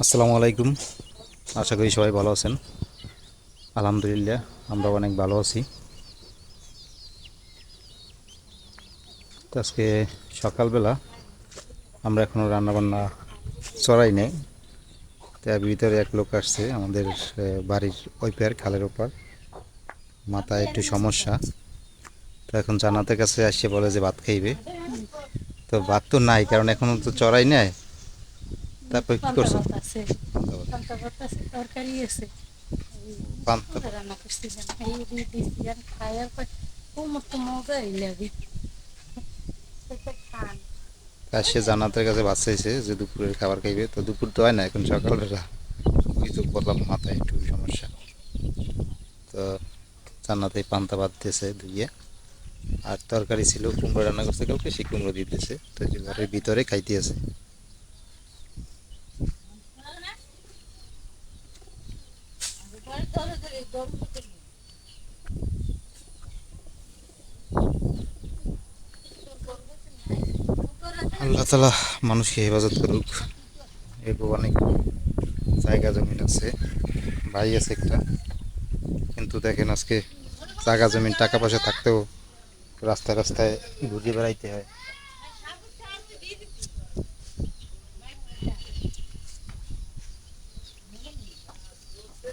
আসসালামু আলাইকুম। আশা করি সবাই ভালো আছেন। আলহামদুলিল্লাহ আমরা অনেক ভালো আছি। আজকে সকালবেলা আমরা এখনও রান্নাবান্না চড়াই নেই। তার ভিতরে এক লোক আসছে, আমাদের বাড়ির ওই পার, খালের ওপার। মাথায় একটু সমস্যা। তো এখন জানাতের কাছে আসছে, বলে যে ভাত খাইবে। তো ভাত তো নাই, কারণ এখনও তো চড়াই নেয় তারপর কি করছ তরকারি আছে রান্না পর লাগে আর সে জান্নাতের কাছে বাচ্চা চাইছে যে দুপুরের খাবার খাইবে তো দুপুর তো হয় না এখন সকালবেলা ওই তো বললাম মাথায় একটু সমস্যা তো জান্নাতে পান্তা ভাত দিয়েছে ধুইয়ে আর তরকারি ছিল কুমড়ো রান্না করছে কাউকে সেই কুমড়ো দিতেছে তো ঘরের ভিতরে খাইতে আছে আল্লাহ তালা মানুষকে হেফাজত করুক। এরকম অনেক জায়গা জমিন আছে ভাই আছে একটা। কিন্তু দেখেন আজকে জায়গা জমিন টাকা পয়সা থাকতেও রাস্তায় রাস্তায় ঘুরে বেড়াইতে হয়।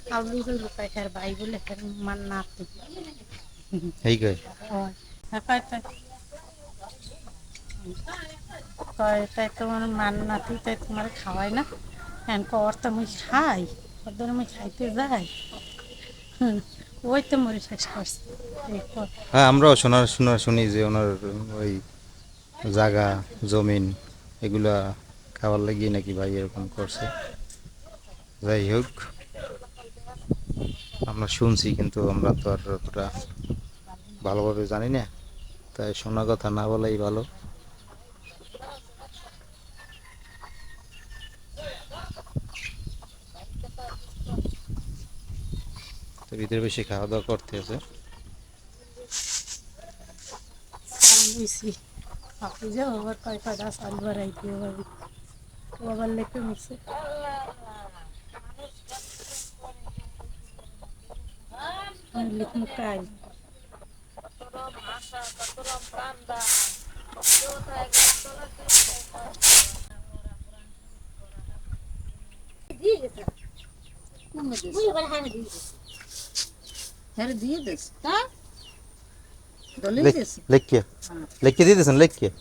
হ্যার ভাই বলে মান না আপনি এই গে হ্যাঁ। পাই পাই কয়? তাই তোমার মান নাতি তাই তোমার খাওয়াই না? হ্যাঁ কর তো মুই খাই ওদের মুই খাইতে যাই। ওই তো মরে শেষ করছে হ্যাঁ আমরাও শোনার শোনার শুনি যে ওনার ওই জায়গা জমিন এগুলা খাওয়ার লাগিয়ে নাকি ভাই এরকম করছে। যাই হোক। আমরা শুনছি, কিন্তু আমরা তো আর অতটা ভালোভাবে জানি না। তাই শোনা কথা না বলাই ভালো। ভিতরে বেশি খাওয়া দাওয়া করতে আছে। আবার কয় কয়টা চাল বাড়াইতে হবে। ও আবার লেখে লিখুন দিস লেখিয়ে লেখিয়ে দিয়ে দিয়েছেন লেখিয়ে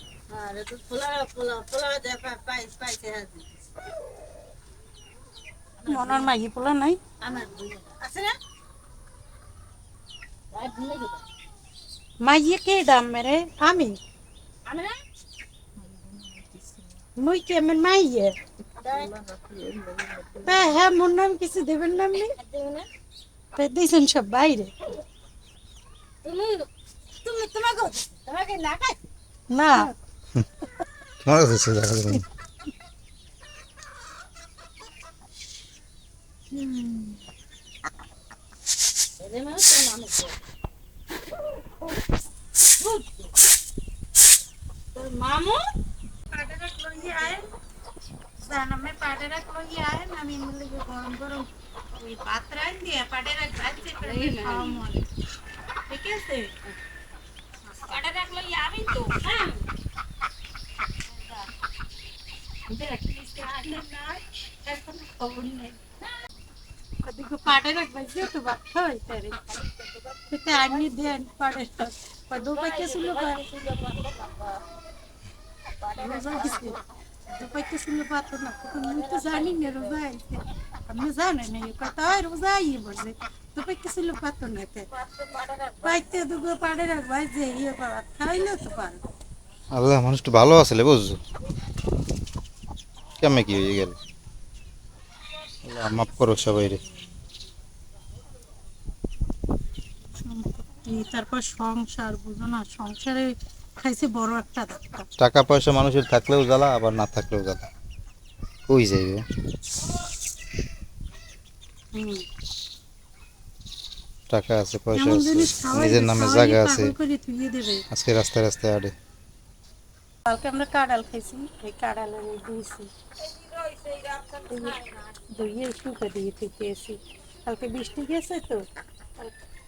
মনার মাগি পোলা নাই আমার আছে না মাইয়ে কে দাম মেরে আমি আমি না মুই কে আমার মাইয়ে হ্যাঁ হ্যাঁ মোর নাম কিছু দেবেন না আপনি তা দিয়েছেন সব বাইরে তুমি তুমি তোমাকে তোমাকে না খাই না তোমার কাছে আছে জায়গা জমিন এদের মানে তোর মানুষ তোর মামু পাটেরা লইয়ে আয় জানামে পাটেরা লইয়ে আয় না আমি মিলে গরম গরম ওই ভাত রান দিয়ে পাটেরা গাছে করে খাওয়া মনে ঠিক আছে পাটেরা লইয়ে আমি তো হ্যাঁ দেখ লিস্টে আনলে না এখন খবর নেই তো ভাত খাই তারে সেটা আমি দেন পাটে রাখ দুপাই কে ছিল রোজা দিছে। দুপাই কে ছিল পাতো না তখন আমি তো জানি না রোজা আইছে আপনি জানেন না কথা হয় রোজা আইয়ে বলছে। দুপাই কে ছিল পাতো না তে। পাইতে দুগো পাড়ে রাখবা যে ইয়ে পাওয়া খাইলে তো পারো। আল্লাহ মানুষটা ভালো আসলে বুঝছ? কেমন কি হয়ে গেল? আল্লাহ করো সবাই রে সম্পত্তি তারপর সংসার বুঝো না সংসারে খাইছে বড় একটা ধাক্কা। টাকা পয়সা মানুষের থাকলেও জ্বালা আবার না থাকলেও জ্বালা। কই যাইবে? টাকা আছে পয়সা আছে নিজের নামে জায়গা আছে। আজকে রাস্তায় রাস্তায় আড়ে কালকে আমরা কাঁড়াল খাইছি এই কাঁড়াল আমি দিয়েছি ধুয়ে শুকে দিয়ে থেকেছি কালকে বৃষ্টি গেছে তো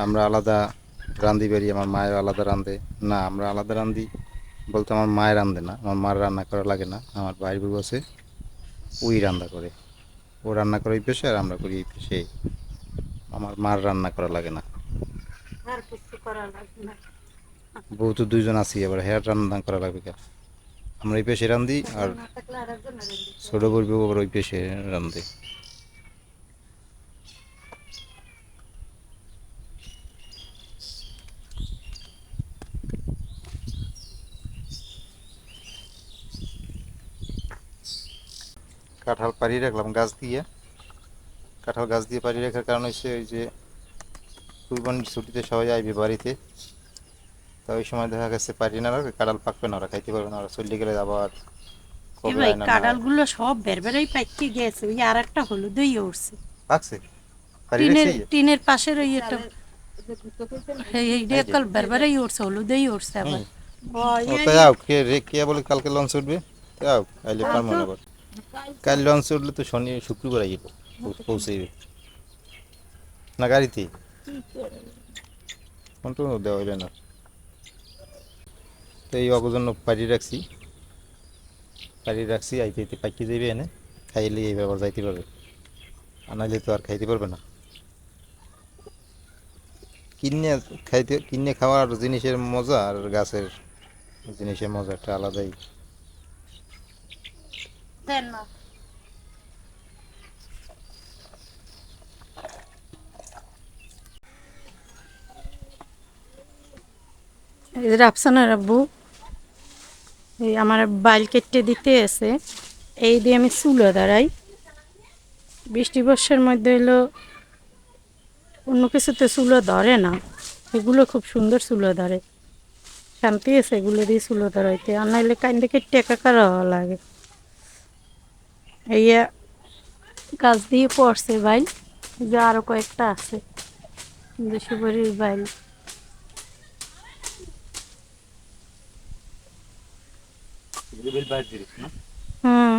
আমরা আলাদা রান্ধি বেরি আমার মায়ের আলাদা রান্ধে। না আমরা আলাদা রান্ধি বলতে আমার মায়ের রান্ধে না আমার মার রান্না করা লাগে না আমার ভাইয়ের বউ আছে ওই রান্না করে। ও রান্না করে এই পেশে আর আমরা করি এই পেশে। আমার মার রান্না করা লাগে না। বউ তো দুইজন আছি এবার হেয়ার রান্না করা লাগবে কেন আমরা এই পেশে রান্ধি আর। ছোটো বলব আবার ওই পেশে রান্ধে। কাঁঠাল পাড়িয়ে রাখলাম গাছ দিয়ে। কাঁঠাল গাছ দিয়ে পাড়িয়ে রাখার কারণ হচ্ছে ওই যে কুরবানির ছুটিতে সবাই আইবে বাড়িতে। তা ওই সময় দেখা গেছে পাড়িয়ে না রাখলে কাঁঠাল পাকবে না ওরা খাইতে পারবে না ওরা চলে গেলে আবার ভাই। কাঁঠালগুলো সব বেরবেরাই গেছে ওই আর একটা হলুদই উঠছে পাকছে? টিনের টিনের পাশের ওই একটা এই এই কাল বেরবেরাই উঠছে হলুদই উঠছে আবার। ও তাই আও কে রে কে বলে কালকে লঞ্চ উঠবে? তাই আও আইলে পারব না কাল লঞ্চ উঠলে তো শনি, শুক্রবার আইব পৌঁছাইবে। না গাড়িতে কোনটা দেওয়া হইলে না। তো এই অগজন্য পাড়ি রাখছি। পাড়ি রাখছি, আইতে আইতে পাইকে যাইবে এনে। খাইলে এই ব্যাপার যাইতে পারবে। আনাইলে তো আর খাইতে পারবে না। কিনে, খাইতে, কিনে খাওয়ার জিনিসের মজা আর গাছের জিনিসের মজা একটা আলাদাই। দেন এই রাফসানার আব্বু, এই আমার বাইল কেটে দিতে আছে। এই দিয়ে আমি চুলো দাঁড়াই। বৃষ্টি বর্ষার মধ্যে হলো অন্য কিছুতে চুলো ধরে না। এগুলো খুব সুন্দর চুলো ধরে। শান্তি আছে এগুলো দিয়ে চুলো ধরাইতে। আর নাইলে কান্দে কেটে একাকার হওয়া লাগে। এই গাছ দিয়ে পড়ছে বাইল যে আরও কয়েকটা আছে দেশি বাড়ির বাইল। হুম।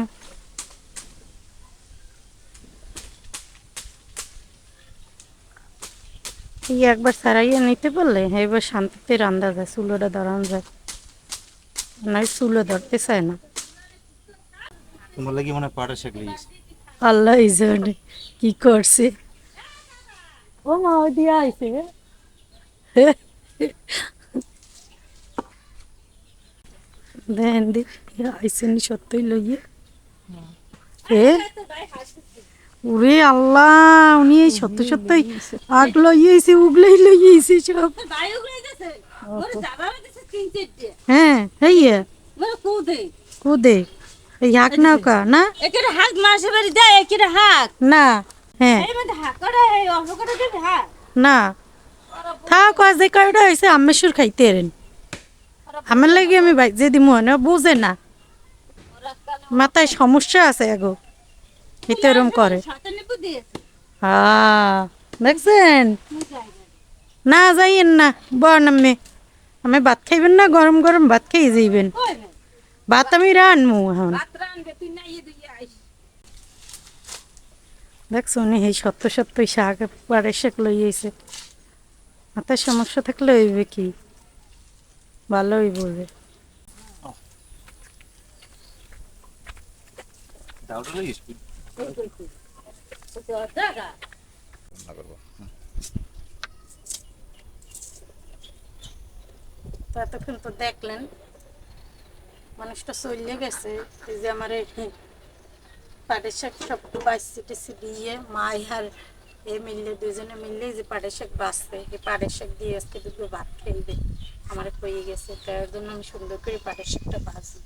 এই একবার সারাইয়া নিতে পারলে এবার শান্তিতে রান্দা যায় চুলোটা ধরানো যায়। নয় চুলো ধরতে চায় না। তোমার লাগি মনে পাটা শেখলি আল্লাহ জানে কি করছে? ও মা ওই দিয়ে আইছে দেন দি আইসে নি সত্যই লইয়ে। এ? ওরে আল্লাহ উনি এই সত্য সত্যই আগ লইয়েছে উগলাই লইয়েছে সব। হ্যাঁ এই কুদে। এই হাক না? একের হাক মাসে বাড়ি দেয় একের হাক। না হ্যাঁ। না। থাক আজ যে কয়টা হয়েছে আমেশ্বর খাইতে এরেন। আমার লাগে আমি বাইজে দিমু না বুঝে না। মাথায় সমস্যা আছে এগো এতে ওরম করে। হ্যাঁ দেখছেন? না যাইয়েন না বন আমি। আমি ভাত খাইবেন না গরম গরম ভাত খেয়ে যাইবেন। ভাত আমি রানমু এখন। না দেখছ উনি এই সত্য সত্য শাক পাড়ে শাক লইয়েছে মাথায় সমস্যা থাকলে হইবে কি? ভালোই বলবে জায়গা তো এতক্ষণ তো দেখলেন। মানুষটা চলে গেছে। এই যে আমার পাটের শাক সব বাইসি টেসি দিয়ে মাই আর এ মিললে, দুজনে মিললে যে পাটের শাক বাঁচছে। এই পাটের শাক দিয়ে আজকে দুটো ভাত খেলবে। আমার হয়ে গেছে তার জন্য আমি সুন্দর করে পাটের শাকটা ভাজি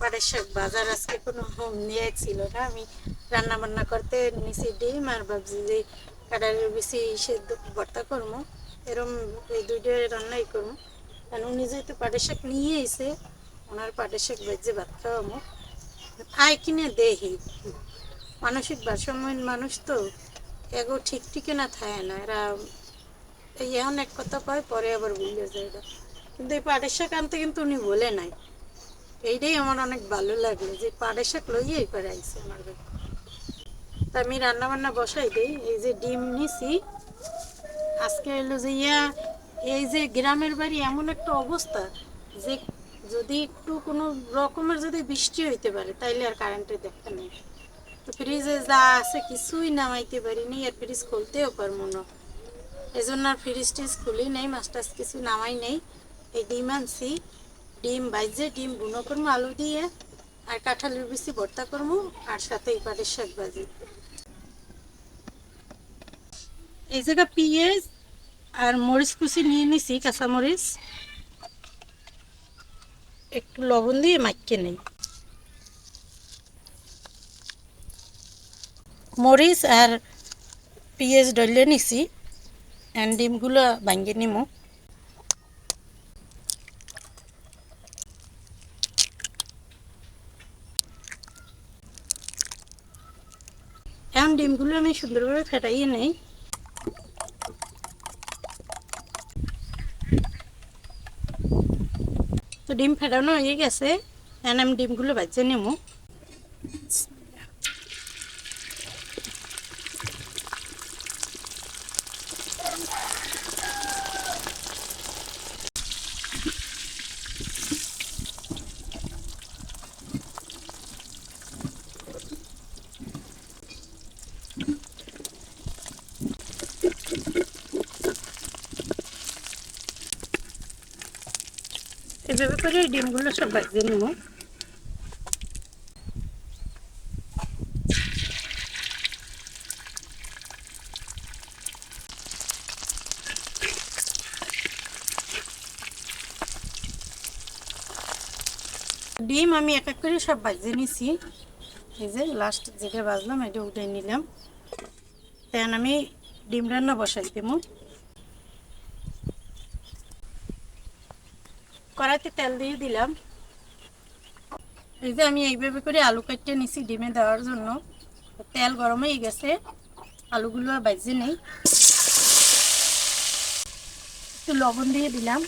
পাটের শাক বাজার আজকে কোনো হোম নিয়ে ছিল না। আমি রান্না বান্না করতে নিচে ডিম আর ভাবছি যে কাটারের বেশি সেদ্ধ ভর্তা করব। এরম এই দুইটা রান্নাই করব। কারণ উনি যেহেতু পাটের শাক নিয়ে এসে ওনার পাটের শাক ভেজে ভাত খাওয়াবো আয় কিনে দেহি। মানসিক ভারসাম্যহীন মানুষ তো, এগো ঠিক ঠিকে না থাকে না। এরা এই এখন এক কথা কয়, পরে আবার ভুলে যায় এরা। কিন্তু এই পাটের শাক আনতে কিন্তু উনি বলে নাই। এইটাই আমার অনেক ভালো লাগল যে পাটের শাক লইয়েই করে আইসে আমার। তা আমি রান্না বান্না বসাই দিই। এই যে ডিম নিছি, আজকে এলো যে ইয়া, এই যে গ্রামের বাড়ি এমন একটা অবস্থা যে যদি একটু কোনো রকমের যদি বৃষ্টি হইতে পারে, তাইলে আর কারেন্টের দেখা নেই। তো ফ্রিজে যা আছে কিছুই নামাইতে পারিনি আর ফ্রিজ খুলতেও পারব না। এই জন্য আর ফ্রিজ টিজ খুলি নেই মাছ টাছ কিছু নামাই নেই। এই ডিম আনছি, ডিম বাইজে, ডিম বুনো করব, আলু দিয়ে, আর কাঁঠালের বিচি ভর্তা করব, আর সাথে এই পাটের শাক ভাজি। এই জায়গা পিঁয়াজ আর মরিচ কুচি নিয়ে নিছি কাঁচা মরিচ একটু লবণ দিয়ে মাখিয়ে নেই মরিচ আর পেঁয়াজ ডলে নিছি আর ডিমগুলো ভাঙ্গে নিমো এখন ডিমগুলো আমি সুন্দরভাবে ফেটাইয়ে নেই তো ডিম ফেটানো হয়ে গেছে। এখন আমি ডিমগুলো বাচ্চা নেব। এভাবে করে ডিমগুলো সব বাজিয়ে নেব। ডিম আমি এক এক করে সব বাজিয়ে নিছি। এই যে লাস্ট যেটা বাজলাম এটা উঠে নিলাম। তেন আমি ডিম রান্না বসাই দেবো। কড়াইতে তেল দিয়ে দিলাম। এই যে আমি এইভাবে করে আলু কাটতে নিছি ডিমে দেওয়ার জন্য। তেল গরম হয়ে গেছে, আলুগুলো বাজে নেই। একটু লবণ দিয়ে দিলাম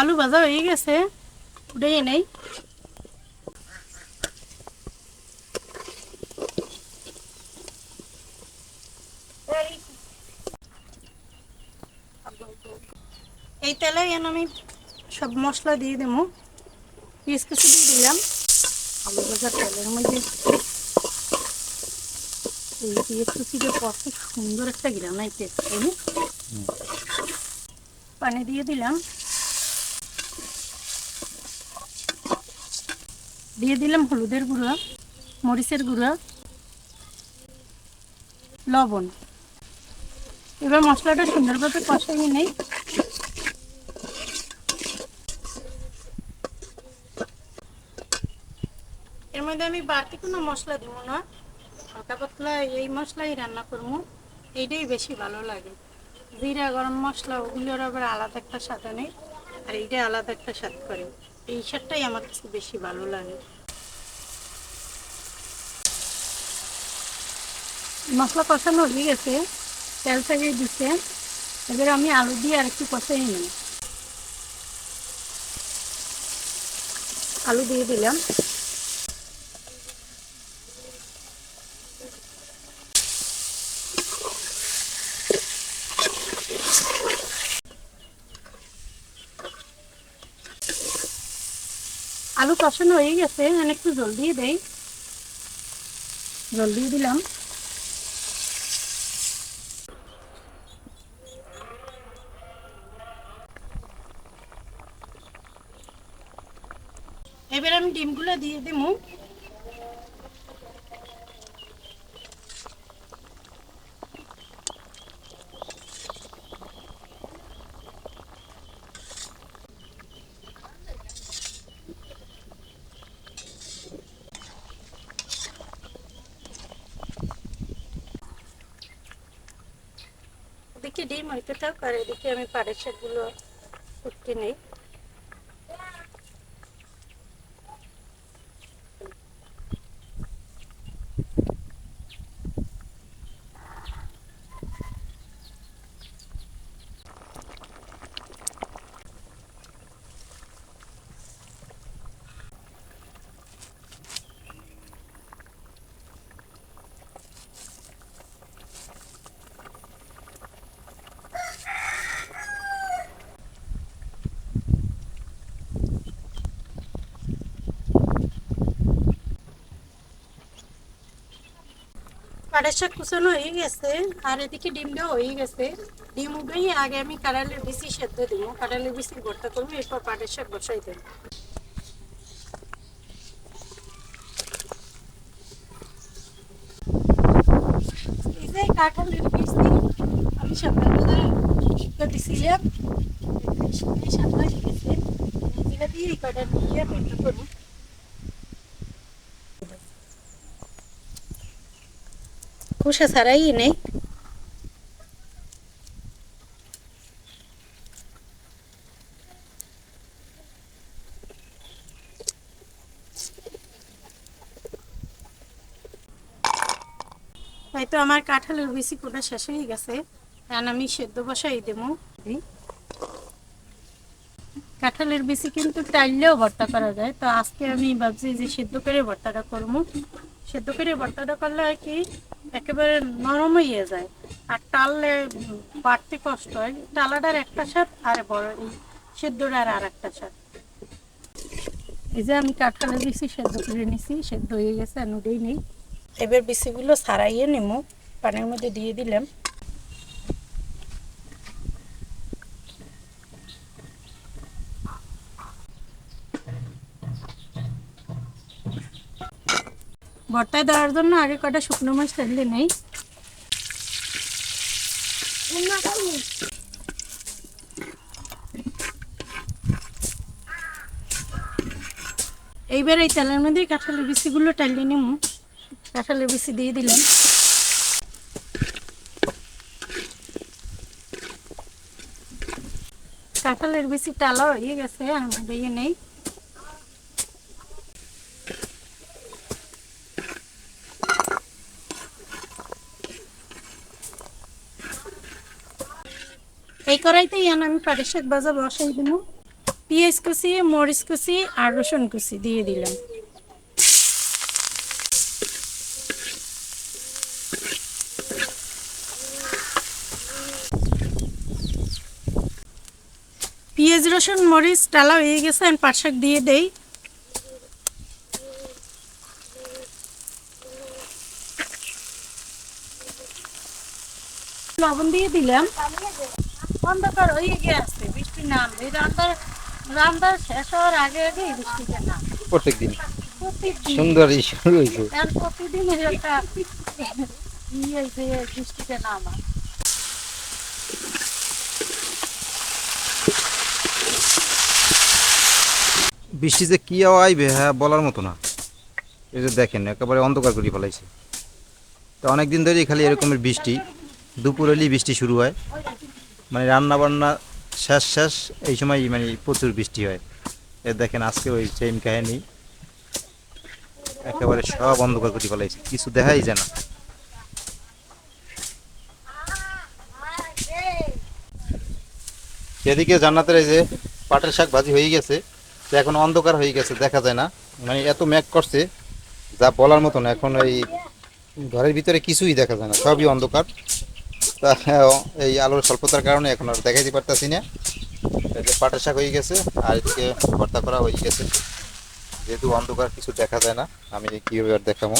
আলু ভাজা হয়ে গেছে উঠে নেই এই তেলে এখন আমি সব মশলা দিয়ে দেবো পিস কিছু দিয়ে দিলাম আলু ভাজার তেলের মধ্যে এই দিয়ে কত সুন্দর একটা গ্রান আইতে তাই পানি দিয়ে দিলাম দিয়ে দিলাম হলুদের গুঁড়া, মরিচের গুঁড়া, লবণ। এবার মশলাটা সুন্দরভাবে কষাই নেই। এর মধ্যে আমি বাড়তি কোনো মশলা দেবো না। হালকা পাতলা এই মশলাই রান্না করব, এইটাই বেশি ভালো লাগে। জিরা, গরম মশলা, ওগুলোর আবার আলাদা একটা স্বাদ নেই আর এইটা আলাদা একটা স্বাদ করে। এই সারটাই আমার কাছে বেশি ভালো লাগে। মশলা কষানো হয়ে গেছে, তেল সাজিয়ে দিচ্ছে। এবার আমি আলু দিয়ে আর একটু কষাই নিই। আলু দিয়ে দিলাম। কষানো হয়ে গেছে আমি একটু জল দিয়ে দেই। জল দিয়ে দিলাম। এবার আমি ডিমগুলো দিয়ে দেবো হইতে থাক আর এদিকে আমি পাড়ের শাকগুলো উঠতে নেই। শাক কুচানো হয়ে গেছে, আর এদিকে ডিমটাও হয়ে গেছে। ডিম উঠেই আগে আমি কাঁড়ালের বেশি সেদ্ধ দিব। কাঁড়ালের বেশি ভর্তা করব, এরপর পাটের শাক বসাই দেবো। এই কাঁঠালের দিয়ে আমি সকালবেলা দিছিলাম। গেছে। দিয়ে এই কটা দিয়ে ভর্তা করব। খোসা ছাড়াই নেই। হয়তো আমার কাঁঠালের বেশি কোটা শেষ হয়ে গেছে। কারণ আমি সেদ্ধ বসাই দেবো। এই। কাঁঠালের বেশি কিন্তু টাইলেও ভর্তা করা যায়। তো আজকে আমি ভাবছি যে সেদ্ধ করে ভর্তাটা করব। সেদ্ধ করে ভর্তাটা করলে কি একেবারে নরম হয়ে যায়। আর টাললে বাড়তে কষ্ট হয়। টালাটার একটা স্বাদ আর বড় এই সেদ্ধটার আর একটা স্বাদ এই যে আমি কাঁঠালের দিছি, সেদ্ধ করে নিছি, সেদ্ধ হয়ে গেছে, আর নুডেই নেই। এবার বিচিগুলো ছাড়াইয়ে নেব পানির মধ্যে দিয়ে দিলাম। ভর্তায় দেওয়ার জন্য আগে কটা শুকনো মাছ থাকলে নেই। এইবার এই তেলের মধ্যে কাঁঠালের বিচিগুলো টালিয়ে নেব। কাঁঠালের বিচি দিয়ে দিলাম। কাঁঠালের বিচি টালা হয়ে গেছে আমি দিয়ে নেই। এই কড়াইতেই এখন আমি পাটের শাক ভাজা বসাই দিব। পেঁয়াজ কুচি, মরিচ কুচি আর রসুন কুচি দিয়ে দিলাম। পেঁয়াজ, রসুন, মরিচ, টালা হয়ে গেছে, আমি পাট শাক দিয়ে দেই। লবণ দিয়ে দিলাম। অন্ধকার হয়ে গেছে বৃষ্টি নামবে। রান্নার রান্নার শেষ হওয়ার আগে আগে বৃষ্টিটা নাম প্রত্যেক দিন প্রতিদিন সুন্দর এই প্রতিদিনের একটা ইয়ে বৃষ্টিটা নামা। বৃষ্টি যে কি আইবে হ্যাঁ বলার মতো না। এই যে দেখেন একেবারে অন্ধকার করে ফেলাইছে। তো অনেক দিন ধরেই খালি এরকমের বৃষ্টি দুপুর হলেই বৃষ্টি শুরু হয়। মানে রান্না বান্না শেষ শেষ, এই সময় মানে প্রচুর বৃষ্টি হয়। এ দেখেন আজকে ওই সেম কাহিনী। একেবারে সব অন্ধকার করে ফেলাইছে, কিছু দেখাই যায় না। এদিকে জান্নাতের এই যে পাটের শাক ভাজি হয়ে গেছে, তো এখন অন্ধকার হয়ে গেছে, দেখা যায় না। মানে এত ম্যাক করছে, যা বলার মতন এখন এই ঘরের ভিতরে কিছুই দেখা যায় না, সবই অন্ধকার। তা এই আলোর স্বল্পতার কারণে এখন আর দেখাইতে পারতাছি না। এই যে পাটের শাক হয়ে গেছে আর এদিকে ভর্তা করা হয়ে গেছে। যেহেতু অন্ধকার কিছু দেখা যায় না। আমি কীভাবে আর দেখাবো?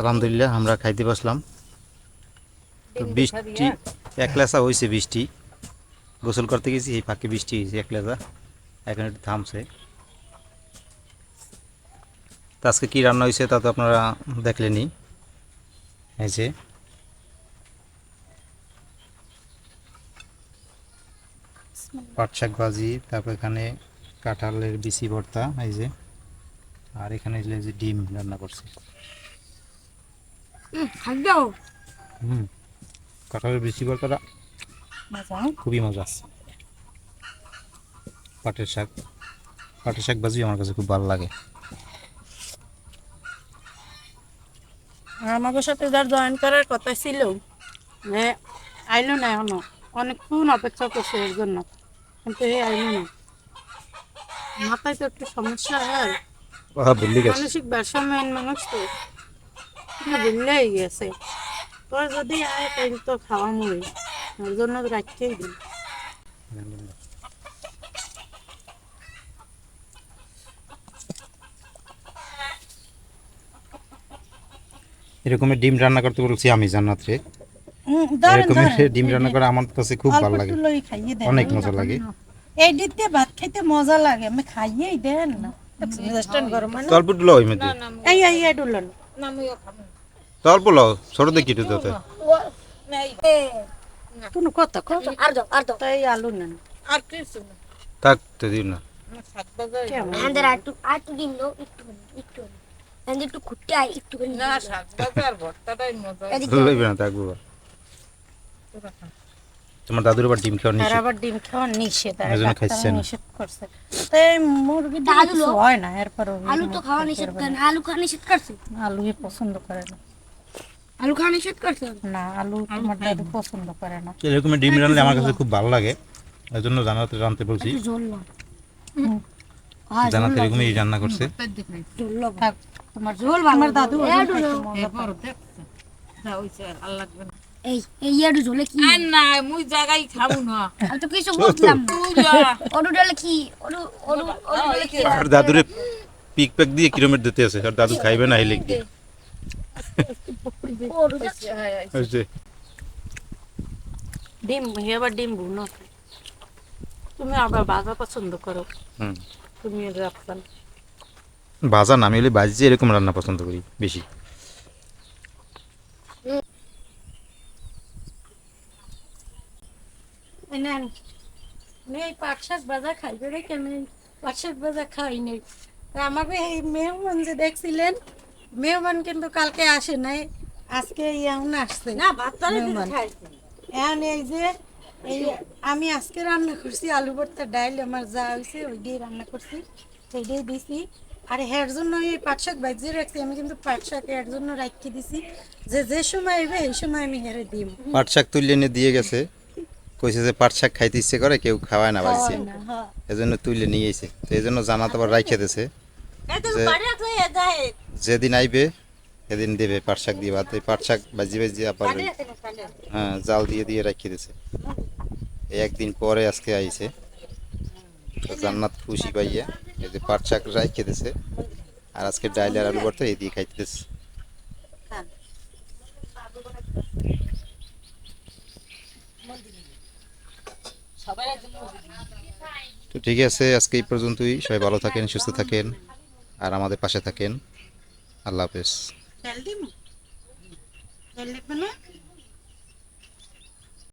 আলহামদুলিল্লাহ আমরা খাইতে বসলাম। তো বৃষ্টি একলাসা হয়েছে বৃষ্টি। গোসল করতে গেছি এই ফাঁকে বৃষ্টি হয়েছে এক লেজা এখন একটু থামছে। তো আজকে কী রান্না হয়েছে তা তো আপনারা দেখলেনি এই যে। পাট শাক ভাজি তারপর এখানে কাঁঠালের বিচি ভর্তা এই যে। আর এখানে যে ডিম রান্না করছে। হুম কাঁঠালের বিচি ভর্তাটা খুবই মজা আছে। পাটের শাক পাটের শাক ভাজি আমার কাছে খুব ভালো লাগে। আর আমাদের সাথে যার জয়েন করার কথা ছিল আইলো না এখনও। অনেকক্ষণ অপেক্ষা করছে এর জন্য কিন্তু এ আইলো না। মাথায় তো একটু সমস্যা হয় গেছে। মানসিক ভারসাম্যহীন মানুষ তো ভুললেই গেছে। তোর যদি আয় তাহলে তো খাওয়া মুড়ি ওর জন্য রাখতেই দিই। এরকমের ডিম রান্না করতে বলছি আমি জান্নাত রে। এরকমের ডিম রান্না করা আমার কাছে খুব ভালো লাগে। খাইয়ে অনেক মজা লাগে। এই দিতে ভাত খাইতে মজা লাগে আমি খাইয়েই দেন না। রেস্টুরেন্ট গরম মানে অল্প লো ওই মধ্যে এই এই এই ডুলন তো অল্প লো ছোট দেখি তোতে। কোনো কথা কথা আর দাও আর দাও। তাই আলু নেন। আর কিছু না। থাক তো দিন না। আমাদের আর একটু আর একটু ডিম দাও একটু একটু আমাদের একটু খুঁটতে আয় একটু না শাক বাজার ভর্তাটাই মজা। লইবে না থাকব তোমার দাদুর আবার ডিম খাওয়ার নিষেধ? আবার ডিম খাওয়া নিষেধ আর এজন্য ডাক্তার না। নিষেধ করছে। তাই মুরগি আলু হয় না এরপর আলু তো খাওয়া নিষেধ করেন আলু খাওয়া নিষেধ করছে? আলুই পছন্দ করে না। আলু খাওয়া নিষেধ করছে? না আলু তোমার দাদু পছন্দ করে না। এরকমের ডিম রান্নালে আমার কাছে খুব ভালো লাগে। এই জন্য জানাতে জানতে বলছি। জানাতে এরকমই রান্না করছে। তোমার জল ভালো তোমার দাদু। মজা পায়। যা হইছে আর লাগবে না। এই এই একটু জলে কি? আর না মুই জায়গায় খাব না। আমি তো কিছু বলছিলাম তুই যা। কি? অরু অরু অরু কি? আর দাদুরে পিক প্যাক দিয়ে কিলোমিটার দিতে আছে। আর দাদু খাইবে না হেলিক দিয়ে। ডিম এবার ডিম ভুনো। তুমি আবার ভাজা পছন্দ করো। তুমি রাখতাম। ভাজা না আমি হলে ভাজি এরকম রান্না পছন্দ করি বেশি। পাট শাক ভাজা খাইবে রে কেন পাট শাক ভাজা খাই আমাকে এই মেহমান যে দেখছিলেন মেহমান কিন্তু কালকে আসে নাই আজকে এখন আসছে না। এখন এই যে এই আমি আজকে রান্না করছি আলু ভর্তা ডাইল আমার যা হয়েছে ওই দিয়ে রান্না করছি সেই সেইটাই দিছি। আর এর জন্য এই পাট শাক ভাজিয়ে রাখছি আমি কিন্তু পাট শাক এর জন্য রাখিয়ে দিছি। যে যে সময় আইবে এই সময় আমি হেরে দিম। পাট শাক তুলে এনে দিয়ে গেছে। কইছে যে পাট শাক খাইতে ইচ্ছে করে কেউ খাওয়ায় না বাড়িতে না হ্যাঁ। এজন্য তুলে নিয়ে এসে তো এই জন্য জানাতে আবার রাইখে দিছে। যেদিন আইবে সেদিন দেবে পাট শাক দিয়ে ভাত। এই পাট শাক ভাজি ভাজি আবার হ্যাঁ জাল দিয়ে দিয়ে রাখিয়ে দিছে। এই একদিন পরে আজকে আইছে। জান্নাত খুশি পাইয়া এই যে পাট শাক রাখিয়ে খেতেছে। আর আজকে ডাইল আর আলু ভর্তা এই দিয়ে খাইতেছে। তো ঠিক আছে, আজকে এই পর্যন্তই। সবাই ভালো থাকেন, সুস্থ থাকেন, আর আমাদের পাশে থাকেন। আল্লাহ হাফেজ।